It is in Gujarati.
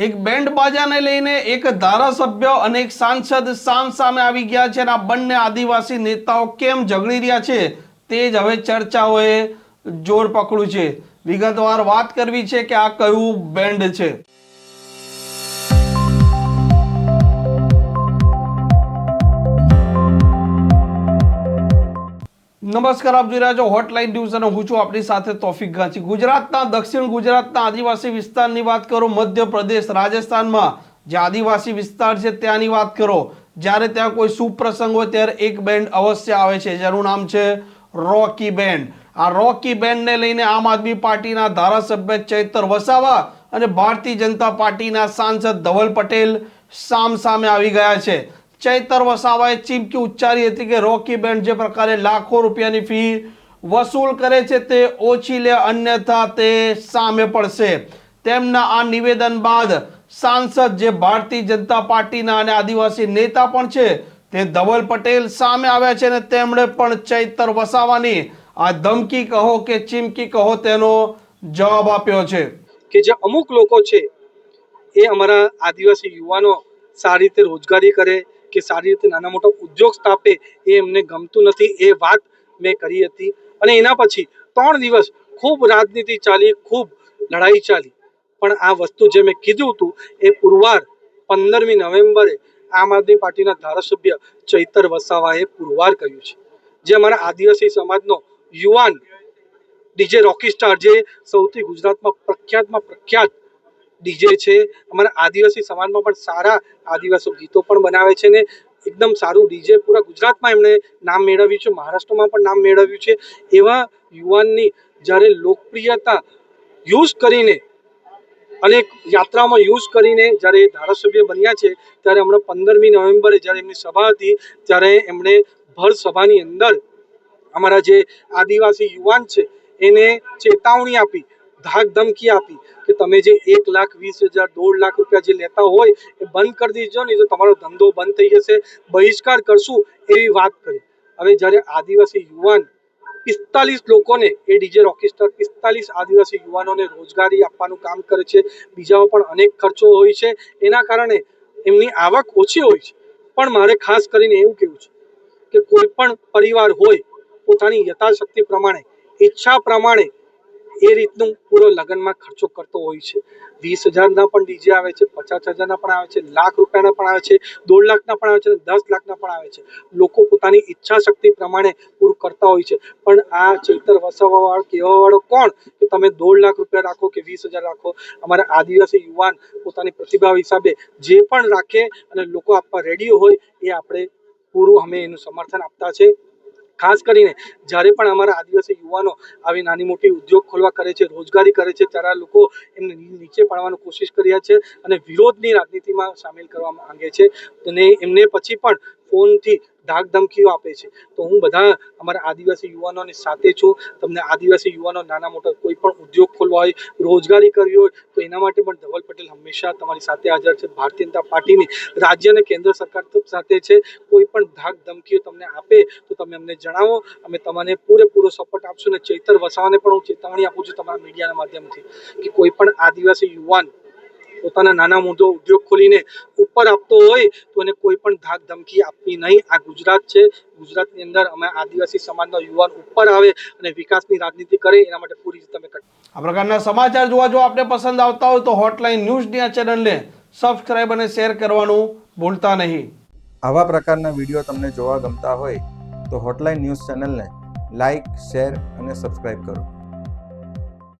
એક બેન્ડ બાજાને લઈને એક ધારાસભ્ય અને એક સાંસદ સામ સામે આવી ગયા છે અને આ બંને આદિવાસી નેતાઓ કેમ ઝઘડી રહ્યા છે તે જ હવે ચર્ચાઓએ જોર પકડ્યું છે. વિગતવાર વાત કરવી છે કે આ કયું બેન્ડ છે? નમસ્કાર, આપ જોઈ રહ્યા છો હોટલાઇન ન્યૂઝ અને હું છું આપણી સાથે તોફિક ગાંચી. ગુજરાતના, દક્ષિણ ગુજરાતના આદિવાસી વિસ્તારની વાત કરો, મધ્યપ્રદેશ, રાજસ્થાનમાં જે આદિવાસી વિસ્તાર છે ત્યાંની વાત કરો. જ્યારે ત્યાં કોઈ સુપ્રસંગ હોય ત્યારે એક બેન્ડ અવશ્ય આવે છે. જેનું નામ છે રોકી બેન્ડ આ રોકી બેન્ડને લઈને આમ આદમી પાર્ટીના ધારાસભ્ય ચૈતર વસાવા અને ભારતીય જનતા પાર્ટીના સાંસદ ધવલ પટેલ સામ સામે આવી ગયા છે. ચૈતર વસાવાએ ચીમકી ઉચ્ચારી હતી કે રોકી બેન્ડ જે પ્રકારે લાખો રૂપિયાની ફી વસૂલ કરે છે તે ઓછી લે, અન્યથા તે સામે પડશે. તેમના આ નિવેદન બાદ સાંસદ જે ભારતીય જનતા પાર્ટીના અને આદિવાસી નેતા પણ છે તે ધવલ પટેલ સામે આવ્યા છે અને તેમણે પણ ચૈતર વસાવાની આ ધમકી કહો કે ચીમકી કહો તેનો જવાબ આપ્યો છે. કે જે અમુક લોકો છે એ અમારા આદિવાસી યુવાનો સારી રીતે રોજગારી કરે કે સારી રીતે નાના મોટા ઉદ્યોગ સ્થાપે એ એમને ગમતું નથી, એ વાત મેં કરી હતી. અને એના પછી ત્રણ દિવસ ખૂબ રાજનીતિ ચાલી, ખૂબ લડાઈ ચાલી. પણ આ વસ્તુ જે મેં કીધું હતું, એ પુરવાર પંદરમી નવેમ્બરે આમ આદમી પાર્ટીના ધારાસભ્ય ચૈતર વસાવાએ પુરવાર કર્યું છે. જે અમારા આદિવાસી સમાજનો યુવાન ડીજે રોકી સ્ટાર જે સૌથી ગુજરાતમાં પ્રખ્યાતમાં પ્રખ્યાત ડીજે છે. અમારા આદિવાસી સમાજમાં પણ સારા આદિવાસી ગીતો પણ બનાવે છે ને એકદમ સારું ડીજે પૂરા ગુજરાતમાં એમણે નામ મેળવ્યું છે. મહારાષ્ટ્રમાં પણ નામ મેળવ્યું છે. એવા યુવાનની જ્યારે લોકપ્રિયતા યુઝ કરીને અનેક યાત્રામાં યુઝ કરીને જ્યારે ધારાસભ્ય બન્યા છે, ત્યારે હમણાં પંદરમી નવેમ્બરે જ્યારે એમની સભા હતી, ત્યારે એમણે ભર સભાની અંદર અમારા જે આદિવાસી યુવાન છે, એને ચેતવણી આપી. ધાક ધમકી આપી કે તમે જે એક લાખ, વીસ હજાર, દોઢ લાખ રૂપિયા જે લેતા હોય એ બંધ કરી દીજો નહીં તો તમારો ધંધો બંધ થઈ જશે. બહિષ્કાર કરશું એવી વાત કરી. હવે જ્યારે આદિવાસી યુવાન પિસ્તાલીસ લોકોને, એ ડીજે રોકીસ્ટાર પિસ્તાલીસ આદિવાસી યુવાનોને રોજગારી આપવાનું કામ કરે છે બીજાઓ પણ અનેક ખર્ચો હોય છે, એના કારણે એમની આવક ઓછી હોય છે. પણ મારે ખાસ કરીને એવું કહેવું છે કે કોઈ પણ પરિવાર હોય, પોતાની યથાશક્તિ પ્રમાણે, ઈચ્છા પ્રમાણે એ રીતનું પૂરો લગ્નમાં ખર્ચો કરતો હોય છે. વીસ હજારના પણ ડીજે આવે છે, પચાસ હજારના પણ આવે છે, લાખ રૂપિયાના પણ આવે છે, દોઢ લાખના પણ આવે છે દસ લાખના પણ આવે છે. લોકો પોતાની ઈચ્છા શક્તિ પ્રમાણે પૂરું કરતા હોય છે. પણ આ ચૈતર વસાવવાવાળો કહેવાવાળો કોણ? કે તમે દોઢ લાખ રૂપિયા રાખો કે વીસ હજાર રાખો? અમારા આદિવાસી યુવાન પોતાની પ્રતિભા હિસાબે જે પણ રાખે અને લોકો આપવા રેડી હોય, એ આપણે પૂરું અમે એનું સમર્થન આપતા છે. ખાસ કરીને જ્યારે પણ અમારા આદિવાસી યુવાનો આવી નાની મોટી ઉદ્યોગ ખોલવા કરે છે, રોજગારી કરે છે, ત્યારે લોકો એમને નીચે પાડવાની કોશિશ કર્યા છે અને વિરોધની રાજનીતિમાં સામેલ કરવા માંગે છે. અને એમને પછી પણ ફોનથી ધાક ધમકીઓ આપે છે. તો હું બધા અમારા આદિવાસી યુવાનોની સાથે છું. તમને આદિવાસી યુવાનો નાના મોટા કોઈ પણ ઉદ્યોગ ખોલવા હોય, રોજગારી કરવી હોય, તો એના માટે પણ ધવલ પટેલ હંમેશા તમારી સાથે હાજર છે. ભારતીય જનતા પાર્ટીની રાજ્ય અને કેન્દ્ર સરકાર સાથે છે. કોઈ પણ ધાક ધમકીઓ તમને આપે તો તમે અમને જણાવો. અમે તમને પૂરેપૂરો સપોર્ટ આપશું અને ચૈતર વસાવાને પણ હું ચેતવણી આપું છું તમારા મીડિયાના માધ્યમથી કે કોઈ પણ આદિવાસી યુવાન પોતાના નાના મોટો ઉદ્યોગ ખોલીને ઉપર આપતો હોય તો એને કોઈ પણ ધાક ધમકી આપવી નહીં. આ ગુજરાત છે. ગુજરાતની અંદર અમે આદિવાસી સમાજનો યુવાન ઉપર આવે અને વિકાસની રાજનીતિ કરે એના માટે પૂરી રીતે અમે આ પ્રકારના સમાચાર જોવા જો આપને પસંદ આવતા હોય તો હોટલાઇન ન્યૂઝની આ ચેનલને સબસ્ક્રાઇબ અને શેર કરવાનું ભૂલતા નહીં. આવા પ્રકારના વીડિયો તમને જોવા ગમતા હોય તો હોટલાઇન ન્યૂઝ ચેનલને લાઇક શેર અને સબસ્ક્રાઇબ કરો.